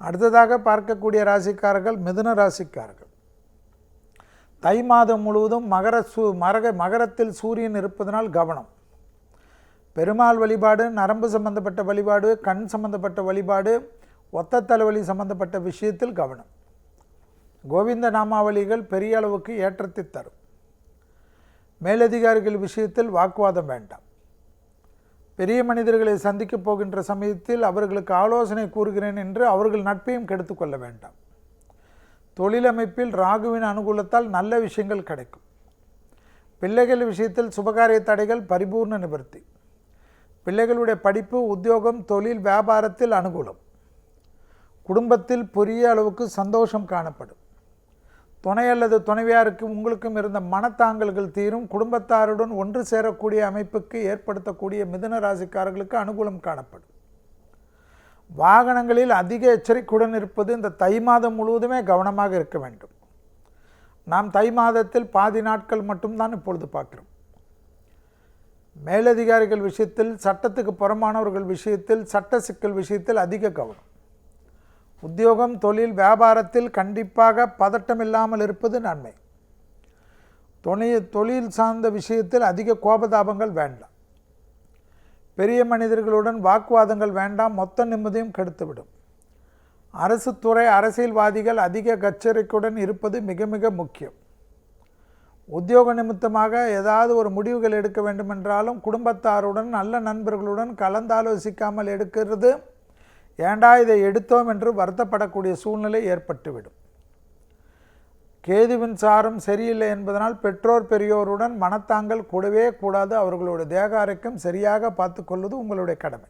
அடுத்ததாக பார்க்கக்கூடிய ராசிக்காரர்கள் மிதுன ராசிக்காரர்கள். தை மாதம் முழுவதும் மகர சூ மரக மகரத்தில் சூரியன் இருப்பதனால் கவனம். பெருமாள் வழிபாடு நரம்பு சம்பந்தப்பட்ட வழிபாடு கண் சம்பந்தப்பட்ட வழிபாடு ஒத்த தலைவலி சம்பந்தப்பட்ட விஷயத்தில் கவனம். கோவிந்த நாமாவளிகள் பெரிய அளவுக்கு ஏற்றத்தை தரும். மேலதிகாரிகள் விஷயத்தில் வாக்குவாதம் வேண்டாம். பெரிய மனிதர்களை சந்திக்கப் போகின்ற சமயத்தில் அவர்களுக்கு ஆலோசனை கூறுகிறேன் என்று அவர்கள் நட்பையும் கெடுத்துக்கொள்ள வேண்டாம். தொழிலமைப்பில் ராகுவின் அனுகூலத்தால் நல்ல விஷயங்கள் கிடைக்கும். பிள்ளைகள் விஷயத்தில் சுபகாரிய தடைகள் பரிபூர்ண நிவர்த்தி. பிள்ளைகளுடைய படிப்பு உத்தியோகம் தொழில் வியாபாரத்தில் அனுகூலம். குடும்பத்தில் பெரிய அளவுக்கு சந்தோஷம் காணப்படும். துணை அல்லது துணைவியாருக்கு உங்களுக்கும் இருந்த மனத்தாங்கல்கள் தீரும். குடும்பத்தாருடன் ஒன்று சேரக்கூடிய அமைப்புக்கு ஏற்படுத்தக்கூடிய மிதுன ராசிக்காரர்களுக்கு அனுகூலம் காணப்படும். வாகனங்களில் அதிக எச்சரிக்கையுடன் இருப்பது இந்த தை மாதம் முழுவதுமே கவனமாக இருக்க வேண்டும். நாம் தை மாதத்தில் பாதி நாட்கள் மட்டும்தான் இப்பொழுது பார்க்கிறோம். மேலதிகாரிகள் விஷயத்தில் சட்டத்துக்கு புறமானவர்கள் விஷயத்தில் சட்ட சிக்கல் விஷயத்தில் அதிக கவனம். உத்தியோகம் தொழில் வியாபாரத்தில் கண்டிப்பாக பதட்டம் இல்லாமல் இருப்பது நன்மை. துணை தொழில் சார்ந்த விஷயத்தில் அதிக கோபதாபங்கள் வேண்டாம். பெரிய மனிதர்களுடன் வாக்குவாதங்கள் வேண்டாம் மொத்த நிம்மதியும் கெடுத்துவிடும். அரசு துறை அரசியல்வாதிகள் அதிக கச்சரிக்கையுடன் இருப்பது மிக மிக முக்கியம். உத்தியோக நிமித்தமாக ஏதாவது ஒரு முடிவுகள் எடுக்க வேண்டுமென்றாலும் குடும்பத்தாருடன் நல்ல நண்பர்களுடன் கலந்தாலோசிக்காமல் எடுக்கிறது ஏண்டா இதை எடுத்தோம் என்று வருத்தப்படக்கூடிய சூழ்நிலை ஏற்பட்டுவிடும். கேதுவின் சாரம் சரியில்லை என்பதனால் பெற்றோர் பெரியோருடன் மனத்தாங்கள் கூடவே கூடாது. அவர்களுடைய தேக ஆரோக்கியம் சரியாக பார்த்துக்கொள்வது உங்களுடைய கடமை.